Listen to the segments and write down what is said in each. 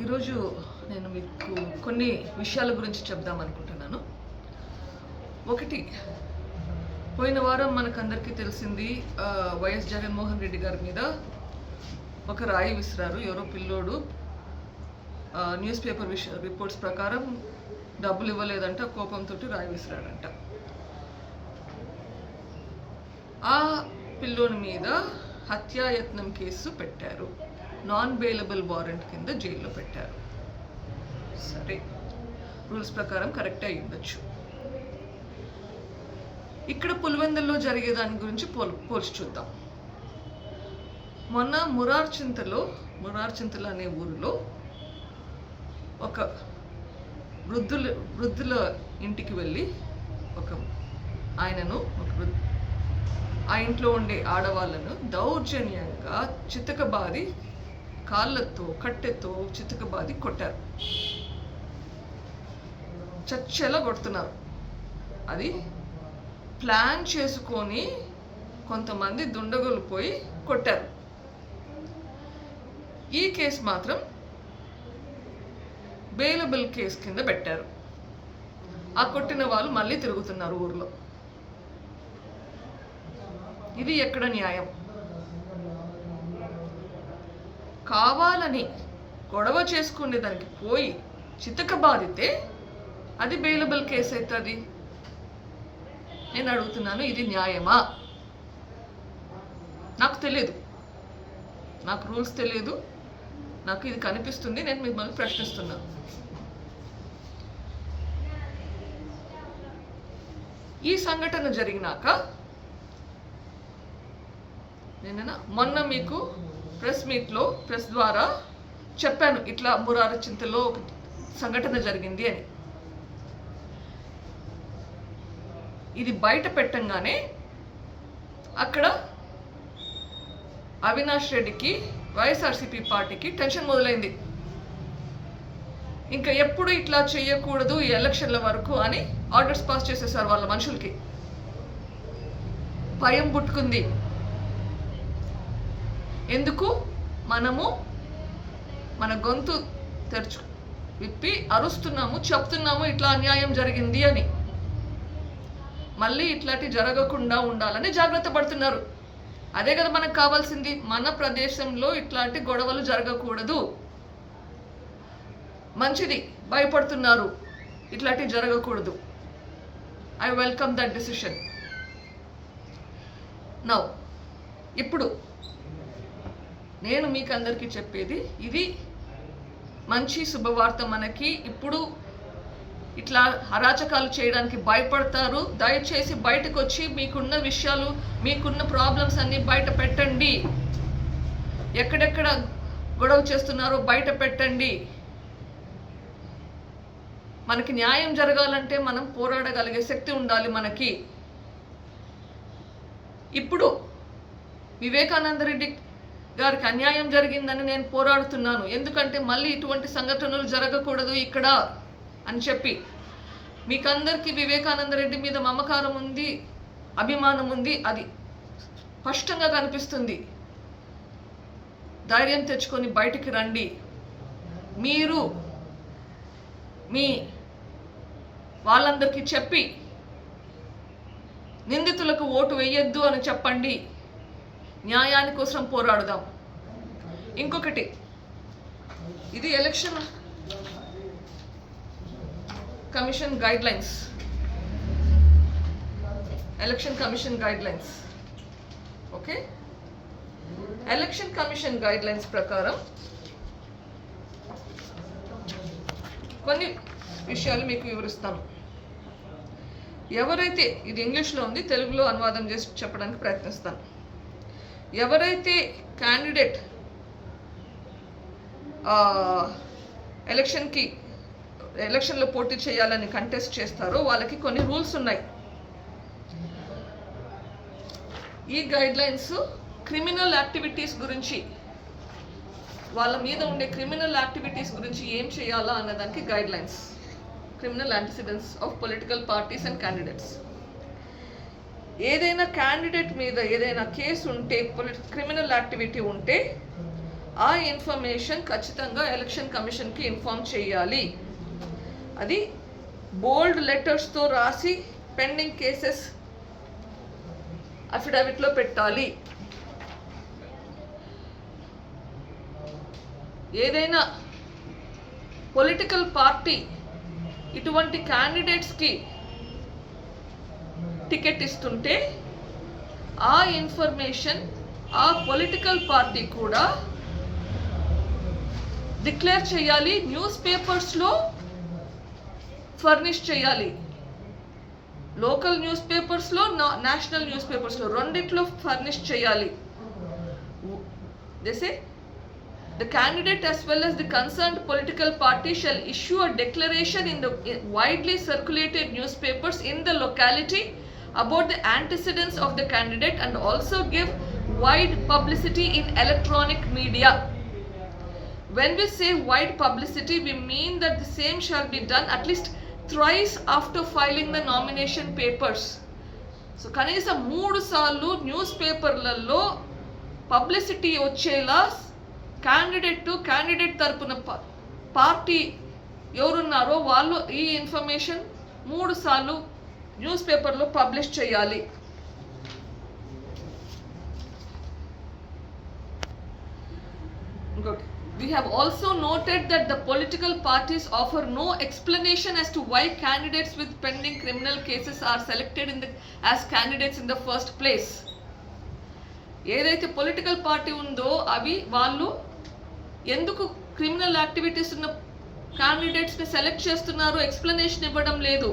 ఈరోజు నేను మీకు కొన్ని విషయాల గురించి చెప్దాం అనుకుంటున్నాను ఒకటి పోయిన వారం మనకందరికీ తెలిసింది వైఎస్ జగన్మోహన్ రెడ్డి గారి మీద ఒక రాయి విసిరారు. ఎవరో పిల్లోడు న్యూస్ పేపర్ విష రిపోర్ట్స్ ప్రకారం డబ్బులు ఇవ్వలేదంట కోపంతో రాయి విసిరాడంట. ఆ పిల్లోని మీద హత్యాయత్నం కేసు పెట్టారు. నాన్ బెయిలబుల్ వారెంట్ కింద జైల్లో పెట్టారు. సరే. రూల్స్ ప్రకారం కరెక్ట్ అయి ఉండొచ్చు. ఇక్కడ పులివెందుల్లో జరిగే దాని గురించి పోల్ పోల్చి చూద్దాం. మొన్న మురార్ చింతలో మురార్ చింతలు అనే ఊరిలో ఒక వృద్ధుల వృద్ధుల ఇంటికి వెళ్ళి ఒక ఆయనను ఒక ఆ ఇంట్లో ఉండే ఆడవాళ్ళను దౌర్జన్యంగా చితకబాది కాళ్ళతో కట్టెతో చితకబాది కొట్టారు. చచ్చెలా కొడుతున్నారు. అది ప్లాన్ చేసుకొని కొంతమంది దుండగులు పోయి కొట్టారు. ఈ కేసు మాత్రం బెయిలబుల్ కేసు కింద పెట్టారు. ఆ కొట్టిన వాళ్ళు మళ్ళీ తిరుగుతున్నారు ఊర్లో. ఇది ఎక్కడ న్యాయం? కావాలని గొడవ చేసుకునే దానికి పోయి చితక బాధితే అది బెయిలబుల్ కేసు అవుతుంది. నేను అడుగుతున్నాను ఇది న్యాయమా? నాకు తెలియదు నాకు రూల్స్ తెలియదు నాకు ఇది కనిపిస్తుంది నేను మిమ్మల్ని ప్రశ్నిస్తున్నాను ఈ సంఘటన జరిగినాక నేనైనా మొన్న మీకు ప్రెస్ మీట్లో ప్రెస్ ద్వారా చెప్పాను ఇట్లా మురార చింతలో ఒక సంఘటన జరిగింది అని. ఇది బయట పెట్టంగానే అక్కడ అవినాష్ రెడ్డికి వైఎస్ఆర్సీపీ పార్టీకి టెన్షన్ మొదలైంది. ఇంకా ఎప్పుడు ఇట్లా చేయకూడదు ఈ ఎలక్షన్ల వరకు అని ఆర్డర్స్ పాస్ చేసేసారు వాళ్ళ మనుషులకి. భయం పుట్టుకుంది. ఎందుకు? మనము మన గొంతు తెరుచు విప్పి అరుస్తున్నాము చెప్తున్నాము ఇట్లా అన్యాయం జరిగింది అని. మళ్ళీ ఇట్లాంటి జరగకుండా ఉండాలని జాగ్రత్త పడుతున్నారు. అదే కదా మనకు కావాల్సింది. మన ప్రదేశంలో ఇట్లాంటి గొడవలు జరగకూడదు. మంచిది. భయపడుతున్నారు. ఇట్లాంటివి జరగకూడదు. I welcome that decision now ఇప్పుడు నేను మీకు అందరికీ చెప్పేది ఇది మంచి శుభవార్త మనకి. ఇప్పుడు ఇట్లా అరాచకాలు చేయడానికి భయపడతారు. దయచేసి బయటకు వచ్చి మీకున్న విషయాలు మీకున్న ప్రాబ్లమ్స్ అన్నీ బయట పెట్టండి. ఎక్కడెక్కడ గొడవ చేస్తున్నారో బయట పెట్టండి. మనకి న్యాయం జరగాలంటే మనం పోరాడగలిగే శక్తి ఉండాలి మనకి. ఇప్పుడు వివేకానంద రెడ్డి గారికి అన్యాయం జరిగిందని నేను పోరాడుతున్నాను. ఎందుకంటే మళ్ళీ ఇటువంటి సంఘటనలు జరగకూడదు ఇక్కడ అని చెప్పి. మీకందరికీ వివేకానంద రెడ్డి మీద మమకారం ఉంది అభిమానం ఉంది అది స్పష్టంగా కనిపిస్తుంది. ధైర్యం తెచ్చుకొని బయటికి రండి. మీరు మీ వాళ్ళందరికీ చెప్పి నిందితులకు ఓటు వేయొద్దు అని చెప్పండి. న్యాయాని కోసం పోరాడుదాం. ఇంకొకటి. ఇది election commission guidelines election commission guidelines okay? Election commission guidelines ప్రకారం కొన్ని విషయాలు మీకు వివరిస్తాను. ఎవరైతే ఇది ఇంగ్లీష్లో ఉంది తెలుగులో అనువాదం చేసి చెప్పడానికి ప్రయత్నిస్తాను. ఎవరైతే క్యాండిడేట్ ఎలక్షన్కి ఎలక్షన్లో పోటీ చేయాలని కంటెస్ట్ చేస్తారో వాళ్ళకి కొన్ని రూల్స్ ఉన్నాయి. ఈ గైడ్లైన్స్ క్రిమినల్ యాక్టివిటీస్ గురించి వాళ్ళ మీద ఉండే క్రిమినల్ యాక్టివిటీస్ గురించి ఏం చేయాలా అన్నదానికి guidelines. Criminal antecedents of political parties and candidates. ఏదైనా క్యాండిడేట్ మీద ఏదైనా కేసు ఉంటే క్రిమినల్ యాక్టివిటీ ఉంటే ఆ ఇన్ఫర్మేషన్ ఖచ్చితంగా ఎలక్షన్ కమిషన్కి ఇన్ఫార్మ్ చేయాలి. అది బోల్డ్ లెటర్స్తో రాసి పెండింగ్ కేసెస్ అఫిడవిట్లో పెట్టాలి. ఏదైనా పొలిటికల్ పార్టీ ఇటువంటి క్యాండిడేట్స్కి టికెట్ ఇస్తుంటే ఆ ఇన్ఫర్మేషన్ ఆ పొలిటికల్ పార్టీ కూడా డిక్లేర్ చేయాలి న్యూస్ పేపర్స్లో ఫర్నిష్ చేయాలి లోకల్ న్యూస్ పేపర్స్లో నేషనల్ న్యూస్ పేపర్స్లో రెండిట్లో ఫర్నిష్ చేయాలి this The candidate as well as the concerned political party shall issue a declaration in the in widely circulated newspapers in the locality about the antecedents of the candidate and also give wide publicity in electronic media. When we say wide publicity, we mean that the same shall be done at least thrice after filing the nomination papers. So కనీసం మూడు సార్లు news పేపర్లలో publicity వచ్చేలా candidate candidate తరపున ప- party ఎవరున్నారో వాళ్ళు ఈ ఇన్ఫర్మేషన్ మూడు సార్లు న్యూస్ పేపర్లో పబ్లిష్ చేయాలి We have also noted that the political parties offer no explanation as to why candidates with pending criminal cases are selected in the, as candidates in the first place. ఏదైతే political party ఉందో అవి వాళ్ళు ఎందుకు criminal activities ఉన్న క్యాండిడేట్స్ని select చేస్తున్నారో explanation ఇవ్వడం లేదు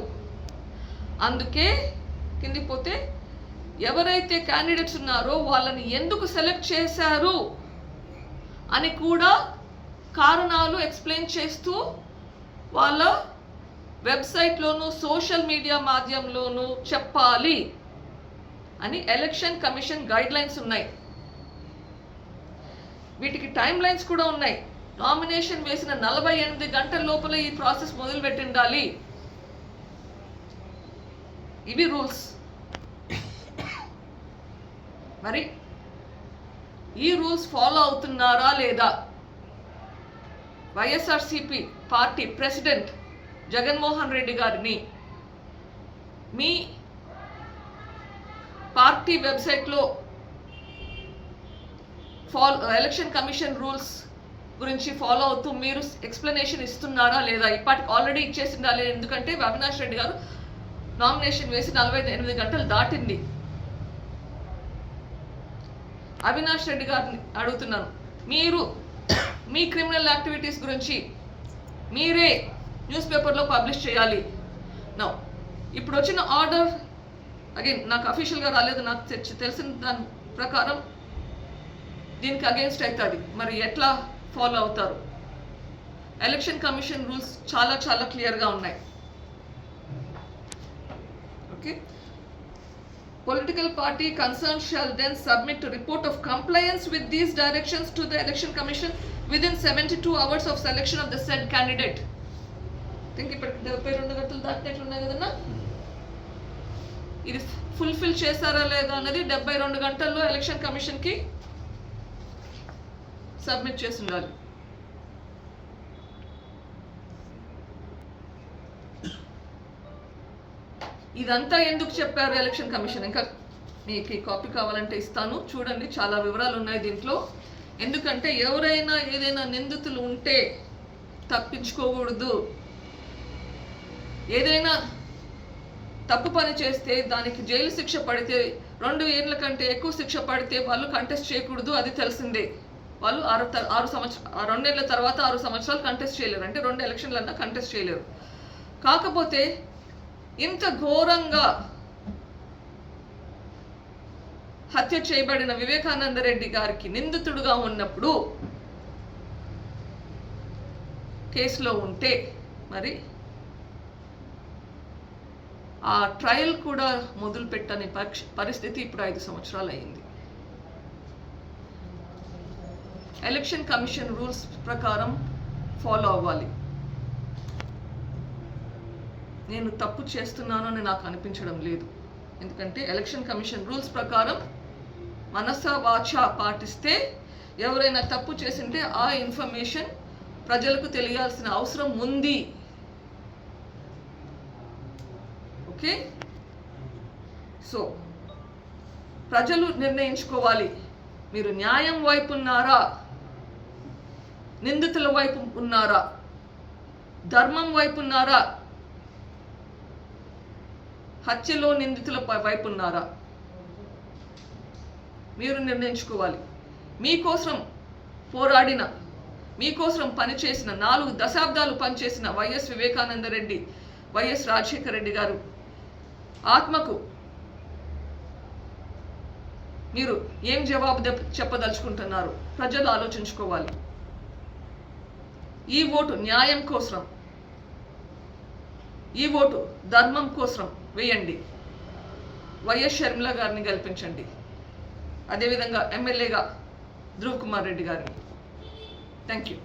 అందుకే కింది పోతే ఎవరైతే క్యాండిడేట్స్ ఉన్నారో వాళ్ళని ఎందుకు సెలెక్ట్ చేశారు అని కూడా కారణాలు ఎక్స్ప్లెయిన్ చేస్తూ వాళ్ళ వెబ్సైట్లోను సోషల్ మీడియా మాధ్యమంలోనూ చెప్పాలి అని ఎలక్షన్ కమిషన్ గైడ్ లైన్స్ ఉన్నాయి. వీటికి టైం లైన్స్ కూడా ఉన్నాయి. నామినేషన్ వేసిన నలభై ఎనిమిది గంటల లోపల ఈ ప్రాసెస్ మొదలు ఉండాలి ఇవి రూల్స్ మరి ఈ రూల్స్ ఫాలో అవుతున్నారా లేదా? YSRCP party president Jaganmohan Reddy గారిని మీ పార్టీ వెబ్సైట్లో ఫాలో ఎలక్షన్ కమిషన్ రూల్స్ గురించి ఫాలో అవుతూ మీరు ఎక్స్ప్లెనేషన్ ఇస్తున్నారా లేదా? ఇప్పటికి ఆల్రెడీ ఇచ్చేసిండాలి ఎందుకంటే అవినాష్ రెడ్డి గారు నామినేషన్ వేసి నలభై ఎనిమిది గంటలు దాటింది. అవినాష్ రెడ్డి గారిని అడుగుతున్నాను. మీరు మీ క్రిమినల్ యాక్టివిటీస్ గురించి మీరే న్యూస్ పేపర్లో పబ్లిష్ చేయాలి. నో ఇప్పుడు వచ్చిన ఆర్డర్ అగైన్ నాకు అఫీషియల్గా రాలేదు నాకు తెచ్చి- తెలిసిన దాని ప్రకారం దీనికి అగేన్స్ట్ అవుతుంది మరి ఎట్లా ఫాలో అవుతారు? ఎలక్షన్ కమిషన్ రూల్స్ చాలా చాలా క్లియర్గా ఉన్నాయి. Okay political party concern shall then submit report of compliance with these directions to the election commission within 72 hours of selection of the said candidate. Think ఇప్పటికి డెబ్బై రెండు గంటలు దాటినట్లున్నాయి కదన్నా? ఇది ఫుల్ఫిల్ చేశారా లేదా అనేది డెబ్బై రెండు గంటల్లో ఎలక్షన్ కమిషన్కి సబ్మిట్ చేసి ఉండాలి. ఇదంతా ఎందుకు చెప్పారు ఎలక్షన్ కమిషన్? ఇంకా మీకు ఈ కాపీ కావాలంటే ఇస్తాను. చూడండి చాలా వివరాలు ఉన్నాయి దీంట్లో. ఎందుకంటే ఎవరైనా ఏదైనా నిందితులు ఉంటే తప్పించుకోకూడదు. ఏదైనా తప్పు పని చేస్తే దానికి జైలు శిక్ష పడితే రెండు ఏళ్ళ కంటే ఎక్కువ శిక్ష పడితే వాళ్ళు కంటెస్ట్ చేయకూడదు అది తెలిసిందే. వాళ్ళు ఆరు త- ఆరు సంవత్సరాలు రెండేళ్ళ తర్వాత ఆరు సంవత్సరాలు కంటెస్ట్ చేయలేరు. అంటే రెండు ఎలక్షన్లన్నా కంటెస్ట్ చేయలేరు. కాకపోతే ఇంత ఘోరంగా హత్య చేయబడిన వివేకానంద రెడ్డి గారికి నిందితుడుగా ఉన్నప్పుడు కేసులో ఉంటే మరి ఆ ట్రయల్ కూడా మొదలు పెట్టని పక్ష పరిస్థితి ఇప్పుడు ఐదు సంవత్సరాలు అయింది. ఎలక్షన్ కమిషన్ రూల్స్ ప్రకారం ఫాలో అవ్వాలి. నేను తప్పు చేస్తున్నానని నాకు అనిపించడం లేదు. ఎందుకంటే ఎలక్షన్ కమిషన్ రూల్స్ ప్రకారం మనస వాచ పాటిస్తే ఎవరైనా తప్పు చేసింటే ఆ ఇన్ఫర్మేషన్ ప్రజలకు తెలియాల్సిన అవసరం ఉంది. ఓకే? సో ప్రజలు నిర్ణయించుకోవాలి. మీరు న్యాయం వైపు ఉన్నారా? నిందితుల వైపు ఉన్నారా? ధర్మం వైపు ఉన్నారా? హత్యలో నిందితుల వైపు ఉన్నారా? మీరు నిర్ణయించుకోవాలి. మీకోసం పోరాడిన మీకోసం పనిచేసిన నాలుగు దశాబ్దాలు పనిచేసిన వైఎస్ వివేకానంద రెడ్డి వైఎస్ రాజశేఖర రెడ్డి గారు ఆత్మకు మీరు ఏం జవాబు చెప్పదలుచుకుంటున్నారు? ప్రజలు ఆలోచించుకోవాలి. ఈ ఓటు న్యాయం కోసం ఈ ఓటు ధర్మం కోసం వేయండి. వైఎస్ షర్మిల గారిని గెలిపించండి. అదేవిధంగా ఎమ్మెల్యేగా ధ్రువ్ కుమార్ రెడ్డి గారిని. Thank you